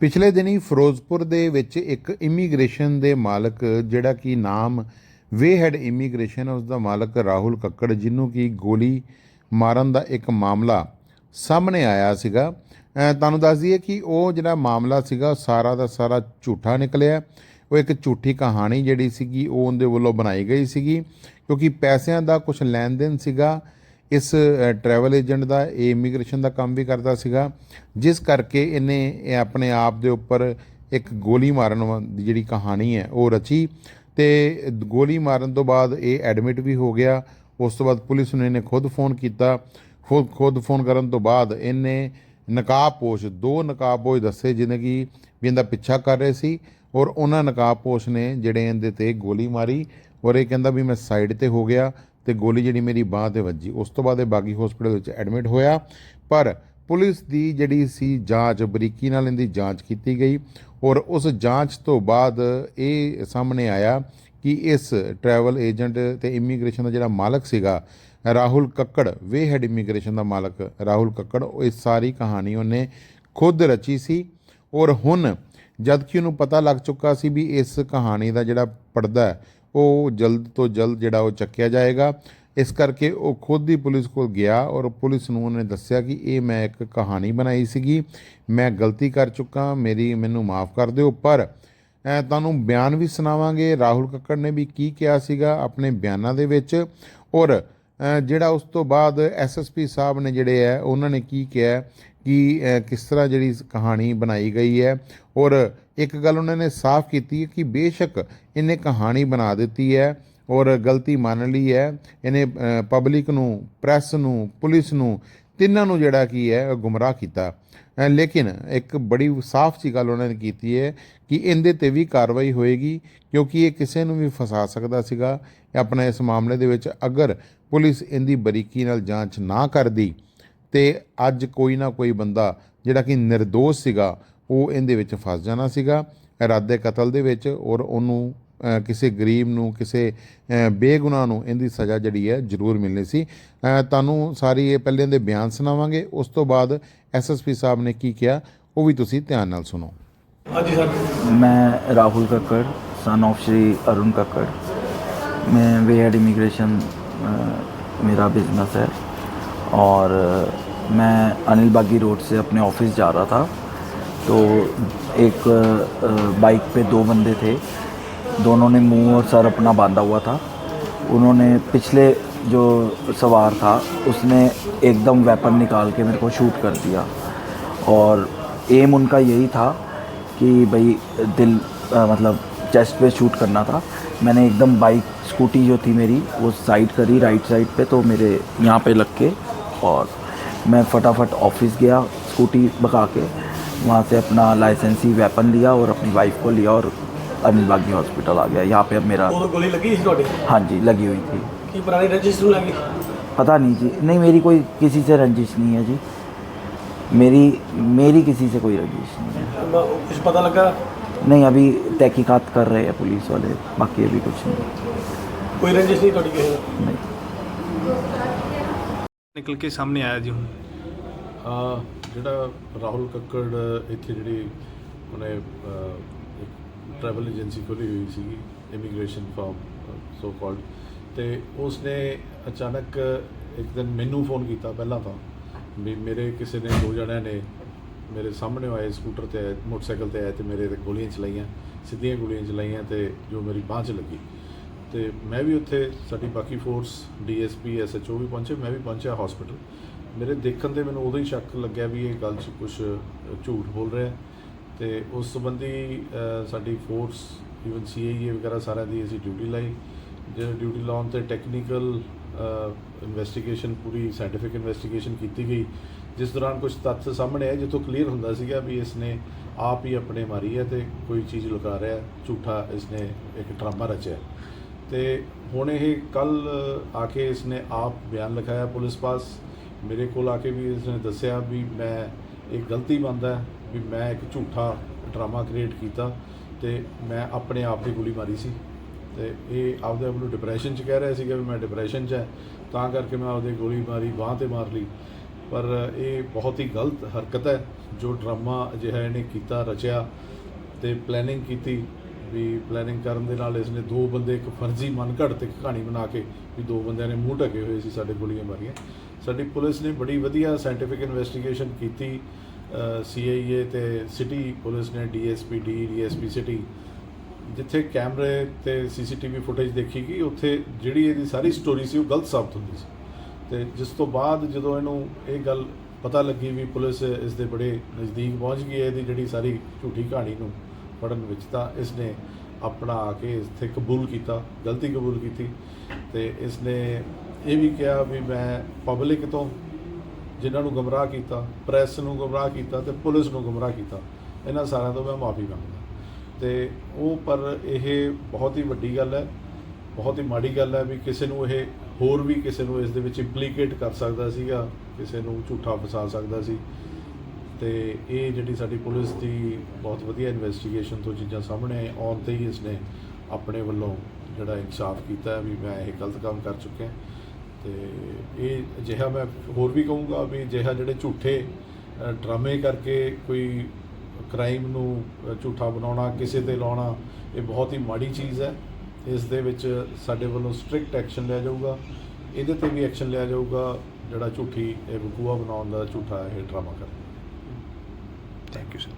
ਪਿਛਲੇ ਦਿਨੀ ਫਿਰੋਜ਼ਪੁਰ ਦੇ ਵਿੱਚ ਇੱਕ ਇਮੀਗ੍ਰੇਸ਼ਨ ਦੇ ਮਾਲਕ, ਜਿਹੜਾ ਕਿ ਨਾਮ ਵੇ ਹੈਡ ਇਮੀਗ੍ਰੇਸ਼ਨ, ਉਸ ਦਾ ਮਾਲਕ ਰਾਹੁਲ ਕੱਕੜ ਜਿਹਨੂੰ ਕਿ ਗੋਲੀ ਮਾਰਨ ਦਾ ਇੱਕ ਮਾਮਲਾ ਸਾਹਮਣੇ ਆਇਆ ਸੀਗਾ। ਤੁਹਾਨੂੰ ਦੱਸ ਦਈਏ ਕਿ ਉਹ ਜਿਹੜਾ ਮਾਮਲਾ ਸੀਗਾ ਸਾਰਾ ਦਾ ਸਾਰਾ ਝੂਠਾ ਨਿਕਲਿਆ। ਉਹ ਇੱਕ ਝੂਠੀ ਕਹਾਣੀ ਜਿਹੜੀ ਸੀਗੀ, ਉਹ ਉਹਦੇ ਵੱਲੋਂ ਬਣਾਈ ਗਈ ਸੀਗੀ, ਕਿਉਂਕਿ ਪੈਸਿਆਂ ਦਾ ਕੁਝ ਲੈਣ ਦੇਣ ਸੀਗਾ। ਇਸ ਟਰੈਵਲ ਏਜੰਟ ਦਾ, ਇਹ ਇਮੀਗ੍ਰੇਸ਼ਨ ਦਾ ਕੰਮ ਵੀ ਕਰਦਾ ਸੀਗਾ, ਜਿਸ ਕਰਕੇ ਇਹਨੇ, ਇਹ ਆਪਣੇ ਆਪ ਦੇ ਉੱਪਰ ਇੱਕ ਗੋਲੀ ਮਾਰਨ ਵਾ- ਦੀ ਜਿਹੜੀ ਕਹਾਣੀ ਹੈ, ਉਹ ਰਚੀ। ਤੇ ਗੋਲੀ ਮਾਰਨ ਤੋਂ ਬਾਅਦ ਇਹ ਐਡਮਿਟ ਵੀ ਹੋ ਗਿਆ। ਉਸ ਤੋਂ ਬਾਅਦ ਪੁਲਿਸ ਨੂੰ ਇਹਨੇ ਖੁਦ ਫੋਨ ਕੀਤਾ। ਖੁਦ ਖੁਦ ਫੋਨ ਕਰਨ ਤੋਂ ਬਾਅਦ ਇਹਨੇ ਨਕਾਬਪੋਸ਼, ਦੋ ਨਕਾਬਪੋਸ਼ ਦੱਸੇ, ਜਿਹਨੇ ਕਿ ਵੀ ਇਹਦਾ ਪਿੱਛਾ ਕਰ ਰਹੇ ਸੀ, ਔਰ ਉਹਨਾਂ ਨਕਾਬਪੋਸ਼ ਨੇ ਜਿਹੜੇ ਇਹਦੇ ਤੇ ਗੋਲੀ ਮਾਰੀ, ਔਰ ਇਹ ਕਹਿੰਦਾ ਵੀ ਮੈਂ ਸਾਈਡ ਤੇ ਹੋ ਗਿਆ। ਤੇ ਗੋਲੀ ਜਿਹੜੀ ਮੇਰੀ ਬਾਹ ਤੇ ਵੱਜੀ। ਉਸ ਤੋਂ ਬਾਅਦ ਇਹ ਬਾਗੀ ਹਸਪੀਟਲ ਵਿੱਚ ਐਡਮਿਟ ਹੋਇਆ। ਪਰ ਪੁਲਿਸ ਦੀ ਜਿਹੜੀ ਸੀ ਜਾਂਚ, ਬਰੀਕੀ ਨਾਲ ਇਹਦੀ ਜਾਂਚ ਕੀਤੀ ਗਈ ਔਰ ਉਸ ਜਾਂਚ ਤੋਂ ਬਾਅਦ ਇਹ ਸਾਹਮਣੇ ਆਇਆ ਕਿ ਇਸ ਟਰੈਵਲ ਏਜੰਟ ਤੇ ਇਮੀਗ੍ਰੇਸ਼ਨ ਦਾ ਜਿਹੜਾ ਮਾਲਕ ਸੀਗਾ, Rahul Kakkar way head immigration ਦਾ ਮਾਲਕ ਰਾਹੁਲ ਕੱਕੜ, ਉਹ ਇਸ ਸਾਰੀ ਕਹਾਣੀ ਉਹਨੇ ਖੁਦ ਰਚੀ ਸੀ ਔਰ ਹੁਣ ਜਦ ਕਿ ਉਹਨੂੰ ਪਤਾ ਲੱਗ ਚੁੱਕਾ ਸੀ ਵੀ ਇਸ ਕਹਾਣੀ ਦਾ ਜਿਹੜਾ ਪਰਦਾ ਉਹ ਜਲਦ ਤੋਂ ਜਲਦ ਜਿਹੜਾ ਉਹ ਚੱਕਿਆ ਜਾਏਗਾ। ਇਸ ਕਰਕੇ ਉਹ ਖੁਦ ਹੀ ਪੁਲਿਸ ਕੋਲ ਗਿਆ ਔਰ ਪੁਲਿਸ ਨੂੰ ਉਹਨੇ ਦੱਸਿਆ ਕਿ ਇਹ ਮੈਂ ਇੱਕ ਕਹਾਣੀ ਬਣਾਈ ਸੀਗੀ। ਮੈਂ ਗਲਤੀ ਕਰ ਚੁੱਕਾ, ਮੇਰੀ, ਮੈਨੂੰ ਮਾਫ ਕਰ ਦਿਓ, ਪਰ ਤੁਹਾਨੂੰ ਬਿਆਨ ਵੀ ਸੁਣਾਵਾਂਗੇ। ਰਾਹੁਲ ਕੱਕੜ ਨੇ ਵੀ ਕੀ ਕਿਹਾ ਸੀਗਾ ਆਪਣੇ ਬਿਆਨਾਂ ਦੇ ਵਿੱਚ ਔਰ ਜਿਹੜਾ ਉਸ ਤੋਂ ਬਾਅਦ ਐਸਐਸਪੀ ਸਾਹਿਬ ਨੇ ਜਿਹੜੇ ਹੈ, ਉਹਨਾਂ ਨੇ ਕੀ ਕਿਹਾ ਕਿ ਕਿਸ ਤਰ੍ਹਾਂ ਜਿਹੜੀ ਕਹਾਣੀ ਬਣਾਈ ਗਈ ਹੈ। ਔਰ ਇੱਕ ਗੱਲ ਉਹਨਾਂ ਨੇ ਸਾਫ਼ ਕੀਤੀ ਹੈ ਕਿ ਬੇਸ਼ੱਕ ਇਹਨੇ ਕਹਾਣੀ ਬਣਾ ਦਿੱਤੀ ਹੈ ਔਰ ਗਲਤੀ ਮੰਨ ਲਈ ਹੈ। ਇਹਨੇ ਪਬਲਿਕ ਨੂੰ, ਪ੍ਰੈਸ ਨੂੰ, ਪੁਲਿਸ ਨੂੰ ਤਿੰਨਾਂ ਨੂੰ ਜਿਹੜਾ ਕੀ ਹੈ ਗੁੰਮਰਾਹ ਕੀਤਾ। ਲੇਕਿਨ ਇੱਕ ਬੜੀ ਸਾਫ਼ ਜੀ ਗੱਲ ਉਹਨਾਂ ਨੇ ਕੀਤੀ ਹੈ ਕਿ ਇਹਦੇ ਤੇ ਵੀ ਕਾਰਵਾਈ ਹੋਏਗੀ ਕਿਉਂਕਿ ਇਹ ਕਿਸੇ ਨੂੰ ਵੀ ਫਸਾ ਸਕਦਾ ਸੀਗਾ। ਆਪਣੇ ਇਸ ਮਾਮਲੇ ਦੇ ਵਿੱਚ ਅਗਰ ਪੁਲਿਸ ਇਹਦੀ ਬਰੀਕੀ ਨਾਲ ਜਾਂਚ ਨਾ ਕਰਦੀ ਤੇ ਅੱਜ ਕੋਈ ਨਾ ਕੋਈ ਬੰਦਾ ਜਿਹੜਾ ਕਿ ਨਿਰਦੋਸ਼ ਸੀਗਾ ਉਹ ਇਹਦੇ ਵਿੱਚ ਫਸ ਜਾਣਾ ਸੀਗਾ। ਇਰਾਦੇ ਕਤਲ ਦੇ ਵਿੱਚ ਔਰ ਉਹਨੂੰ ਕਿਸੇ ਗਰੀਬ ਨੂੰ ਕਿਸੇ ਬੇਗੁਨਾਹ ਨੂੰ ਇਹਦੀ ਸਜ਼ਾ ਜਿਹੜੀ ਹੈ ਜ਼ਰੂਰ ਮਿਲਣੀ ਸੀ। ਤੁਹਾਨੂੰ ਸਾਰੀ ਇਹ ਪਹਿਲੇ ਦੇ ਬਿਆਨ ਸੁਣਾਵਾਂਗੇ। ਉਸ ਤੋਂ ਬਾਅਦ ਐਸਐਸਪੀ ਸਾਹਿਬ ਨੇ ਕੀ ਕਿਹਾ ਉਹ ਵੀ ਤੁਸੀਂ ਧਿਆਨ ਨਾਲ ਸੁਣੋ। ਹਾਂਜੀ ਸਰ। ਮੈਂ ਰਾਹੁਲ ਕੱਕੜ ਸਨ ਆਫ ਸ਼੍ਰੀ ਅਰੁਣ ਕੱਕੜ। ਮੈਂ ਵੇਅਰ ਇਮੀਗ੍ਰੇਸ਼ਨ ਮੇਰਾ ਬਿਜ਼ਨਸ ਹੈ। और मैं अनिल बागी रोड से अपने ऑफ़िस जा रहा था। तो एक बाइक पे दो बंदे थे। दोनों ने मुँह और सर अपना बांधा हुआ था। उन्होंने पिछले जो सवार था उसने एकदम वेपन निकाल के मेरे को शूट कर दिया। और एम उनका यही था कि भाई दिल अ, मतलब चेस्ट पे शूट करना था। मैंने एकदम बाइक स्कूटी जो थी मेरी वो साइड करी राइट साइड पे तो मेरे यहाँ पे लग के और मैं फटाफट ऑफ़िस गया स्कूटी भगा के वहाँ से अपना लाइसेंसी वेपन लिया और अपनी वाइफ को लिया और अनिल बागी हॉस्पिटल आ गया। यहाँ पे अब मेरा गोली लगी हाँ जी लगी हुई थी। लगी? पता नहीं जी नहीं मेरी कोई किसी से रंजिश नहीं है जी। मेरी मेरी किसी से कोई रंजिश नहीं है। कुछ पता लगा? नहीं अभी तहकीकात कर रहे हैं पुलिस वाले बाकी अभी कुछ नहीं। कोई रंजिश नहीं नहीं। ਨਿਕਲ ਕੇ ਸਾਹਮਣੇ ਆਇਆ ਜੀ ਹੁਣ। ਆ ਜਿਹੜਾ ਰਾਹੁਲ ਕੱਕੜ ਇੱਥੇ ਜਿਹੜੀ ਉਹਨੇ ਅਹ, ਇੱਕ ਟਰੈਵਲ ਏਜੰਸੀ ਖੋਲੀ ਹੋਈ ਸੀਗੀ ਇਮੀਗ੍ਰੇਸ਼ਨ ਫਾਰਮ ਸੋ ਕਾਲਡ ਤੇ ਉਸਨੇ ਅਚਾਨਕ ਇੱਕ ਦਿਨ ਮੈਨੂੰ ਫੋਨ ਕੀਤਾ ਪਹਿਲਾਂ ਤਾਂ ਵੀ ਮੇਰੇ ਕਿਸੇ ਨੇ ਦੋ ਜਣਿਆਂ ਨੇ ਮੇਰੇ ਸਾਹਮਣੇ ਆਏ ਸਕੂਟਰ ਤੇ ਆਏ ਮੋਟਰਸਾਈਕਲ ਤੇ ਆਏ ਤੇ ਮੇਰੇ ਤੇ ਗੋਲੀਆਂ ਚਲਾਈਆਂ ਸਿੱਧੀਆਂ ਗੋਲੀਆਂ ਚਲਾਈਆਂ ਤੇ ਜੋ ਮੇਰੀ ਬਾਂਹ 'ਚ ਲੱਗੀ। ਤੇ ਮੈਂ ਵੀ ਉੱਥੇ ਸਾਡੀ ਬਾਕੀ ਫੋਰਸ ਡੀਐਸਪੀ ਐਸਐਚਓ ਵੀ ਪਹੁੰਚੇ, ਮੈਂ ਵੀ ਪਹੁੰਚਿਆ ਹਸਪੀਟਲ ਮੇਰੇ ਦੇਖਣ ਤੇ ਮੈਨੂੰ ਉਦੋਂ ਹੀ ਸ਼ੱਕ ਲੱਗਿਆ ਵੀ ਇਹ ਗੱਲ 'ਚ ਕੁਝ ਝੂਠ ਬੋਲ ਰਿਹਾ ਹੈ। ਤੇ ਉਸ ਸੰਬੰਧੀ ਸਾਡੀ ਫੋਰਸ ਈਵਨ ਸੀਆਈਏ ਵਗੈਰਾ ਸਾਰਿਆਂ ਦੀ ਅਸੀਂ ਡਿਊਟੀ ਲਾਈ। ਜੇ ਡਿਊਟੀ ਲਾਉਣ ਤੇ ਟੈਕਨੀਕਲ ਇਨਵੈਸਟੀਗੇਸ਼ਨ ਪੂਰੀ ਸਾਇੰਟੀਫਿਕ ਇਨਵੈਸਟੀਗੇਸ਼ਨ ਕੀਤੀ ਗਈ, ਜਿਸ ਦੌਰਾਨ ਕੁਝ ਤੱਥ ਸਾਹਮਣੇ ਆਏ, ਜਿੱਥੋਂ ਕਲੀਅਰ ਹੁੰਦਾ ਸੀਗਾ ਵੀ ਇਸ ਨੇ ਆਪ ਹੀ ਆਪਣੇ ਮਾਰੀ ਹੈ ਤੇ ਕੋਈ ਚੀਜ਼ ਲੁਕਾ ਰਿਹਾ ਝੂਠਾ ਇਸ ਨੇ ਇੱਕ ਡਰਾਮਾ ਰਚਿਆ ਤੇ ਹੁਣ ਇਹ ਕੱਲ ਆ ਕੇ ਇਸਨੇ ਆਪ ਬਿਆਨ ਲਿਖਾਇਆ ਪੁਲਿਸ ਪਾਸ। ਮੇਰੇ ਕੋਲ ਆ ਕੇ ਵੀ ਇਸਨੇ ਦੱਸਿਆ ਵੀ ਮੈਂ ਇਹ ਗਲਤੀ ਮੰਨਦਾ ਵੀ ਮੈਂ ਇੱਕ ਝੂਠਾ ਡਰਾਮਾ ਕ੍ਰੀਏਟ ਕੀਤਾ ਤੇ ਮੈਂ ਆਪਣੇ ਆਪ ਦੀ ਗੋਲੀ ਮਾਰੀ ਸੀ। ਤੇ ਇਹ ਆਪਦੇ ਆਪ ਨੂੰ ਡਿਪਰੈਸ਼ਨ ਚ ਕਹਿ ਰਿਹਾ ਸੀਗਾ ਵੀ ਮੈਂ ਡਿਪਰੈਸ਼ਨ ਚ ਹੈ, ਤਾਂ ਕਰਕੇ ਮੈਂ ਆਪਦੇ ਗੋਲੀ ਮਾਰੀ, ਬਾਹ ਤੇ ਮਾਰ ਲਈ। ਪਰ ਇਹ ਬਹੁਤ ਹੀ ਗਲਤ ਹਰਕਤ ਹੈ, ਜੋ ਡਰਾਮਾ ਅਜਿਹਾ ਇਹਨੇ ਕੀਤਾ, ਰਚਿਆ ਤੇ ਪਲੈਨਿੰਗ ਕੀਤੀ। ਵੀ ਪਲੈਨਿੰਗ ਕਰਨ ਦੇ ਨਾਲ ਇਸ ਨੇ ਦੋ ਬੰਦੇ, ਇੱਕ ਫਰਜ਼ੀ ਮਨ ਘੜਤ ਇੱਕ ਕਹਾਣੀ ਬਣਾ ਕੇ ਵੀ ਦੋ ਬੰਦਿਆਂ ਨੇ ਮੂੰਹ ਢਕੇ ਹੋਏ ਸੀ ਸਾਡੇ ਗੋਲੀਆਂ ਮਾਰੀਆਂ। ਸਾਡੀ ਪੁਲਿਸ ਨੇ ਬੜੀ ਵਧੀਆ ਸਾਇੰਟੀਫਿਕ ਇਨਵੈਸਟੀਗੇਸ਼ਨ ਕੀਤੀ ਸੀਆਈਏ ਤੇ ਸਿਟੀ ਪੁਲਿਸ ਨੇ ਡੀਐਸਪੀ ਡੀ ਡੀਐਸਪੀ ਸਿਟੀ ਜਿੱਥੇ ਕੈਮਰੇ ਤੇ ਸੀਸੀਟੀਵੀ ਫੁਟੇਜ ਦੇਖੀ ਗਈ, ਉੱਥੇ ਜਿਹੜੀ ਇਹਦੀ ਸਾਰੀ ਸਟੋਰੀ ਸੀ, ਉਹ ਗਲਤ ਸਾਬਤ ਹੁੰਦੀ ਸੀ। ਤੇ ਜਿਸ ਤੋਂ ਬਾਅਦ ਜਦੋਂ ਇਹਨੂੰ ਇਹ ਗੱਲ ਪਤਾ ਲੱਗੀ ਵੀ ਪੁਲਿਸ ਇਸ ਦੇ ਬੜੇ ਨਜ਼ਦੀਕ ਪਹੁੰਚ ਗਈ ਹੈ, ਇਹਦੀ ਜਿਹੜੀ ਸਾਰੀ ਝੂਠੀ ਕਹਾਣੀ ਨੂੰ ਫੜਨ ਵਿੱਚ ਤਾਂ ਇਸ ਨੇ ਆਪਣਾ ਆ ਕੇ ਇੱਥੇ ਕਬੂਲ ਕੀਤਾ, ਗਲਤੀ ਕਬੂਲ ਕੀਤੀ ਤੇ ਇਸ ਨੇ ਇਹ ਵੀ ਕਿਹਾ ਵੀ ਮੈਂ ਪਬਲਿਕ ਤੋਂ ਜਿਨ੍ਹਾਂ ਨੂੰ ਗਮਰਾਹ ਕੀਤਾ ਪ੍ਰੈਸ ਨੂੰ ਗਮਰਾਹ ਕੀਤਾ ਤੇ ਪੁਲਿਸ ਨੂੰ ਗੁੰਮਰਾਹ ਕੀਤਾ, ਇਹਨਾਂ ਸਾਰਿਆਂ ਤੋਂ ਮੈਂ ਮਾਫੀ ਮੰਗਦਾ। ਤੇ ਉਹ ਪਰ ਇਹ ਬਹੁਤ ਹੀ ਵੱਡੀ ਗੱਲ ਹੈ, ਬਹੁਤ ਹੀ ਮਾੜੀ ਗੱਲ ਹੈ ਵੀ ਕਿਸੇ ਨੂੰ ਇਹ ਹੋਰ ਵੀ ਕਿਸੇ ਨੂੰ ਇਸ ਦੇ ਵਿੱਚ ਇੰਪਲੀਕੇਟ ਕਰ ਸਕਦਾ ਸੀਗਾ, ਕਿਸੇ ਨੂੰ ਝੂਠਾ ਫਸਾ ਸਕਦਾ ਸੀ। ਤੇ ਇਹ ਜਿਹੜੀ ਸਾਡੀ ਪੁਲਿਸ ਦੀ ਬਹੁਤ ਵਧੀਆ ਇਨਵੈਸਟੀਗੇਸ਼ਨ ਤੋਂ ਚੀਜ਼ਾਂ ਸਾਹਮਣੇ ਆਉਣ ਤੇ ਹੀ ਇਸਨੇ ਆਪਣੇ ਵੱਲੋਂ ਜਿਹੜਾ ਇਨਸਾਫ ਕੀਤਾ ਵੀ ਮੈਂ ਇਹ ਗਲਤ ਕੰਮ ਕਰ ਚੁੱਕਿਆ। ਤੇ ਇਹ ਅਜਿਹਾ ਮੈਂ ਹੋਰ ਵੀ ਕਹੂੰਗਾ ਵੀ ਅਜਿਹਾ ਜਿਹੜੇ ਝੂਠੇ ਡਰਾਮੇ ਕਰਕੇ ਕੋਈ ਕ੍ਰਾਈਮ ਨੂੰ ਝੂਠਾ ਬਣਾਉਣਾ, ਕਿਸੇ ਤੇ ਲਾਉਣਾ, ਇਹ ਬਹੁਤ ਹੀ ਮਾੜੀ ਚੀਜ਼ ਹੈ। ਇਸ ਦੇ ਵਿੱਚ ਸਾਡੇ ਵੱਲੋਂ ਸਟ੍ਰਿਕਟ ਐਕਸ਼ਨ ਲਿਆ ਜਾਊਗਾ। ਇਹਦੇ ਤੇ ਵੀ ਐਕਸ਼ਨ ਲਿਆ ਜਾਊਗਾ ਜਿਹੜਾ ਝੂਠੀ ਇਹ ਬਕੂਆ ਬਣਾਉਣ ਦਾ ਝੂਠਾ ਇਹ ਡਰਾਮਾ ਕਰਦਾ yhteen kysymykseen.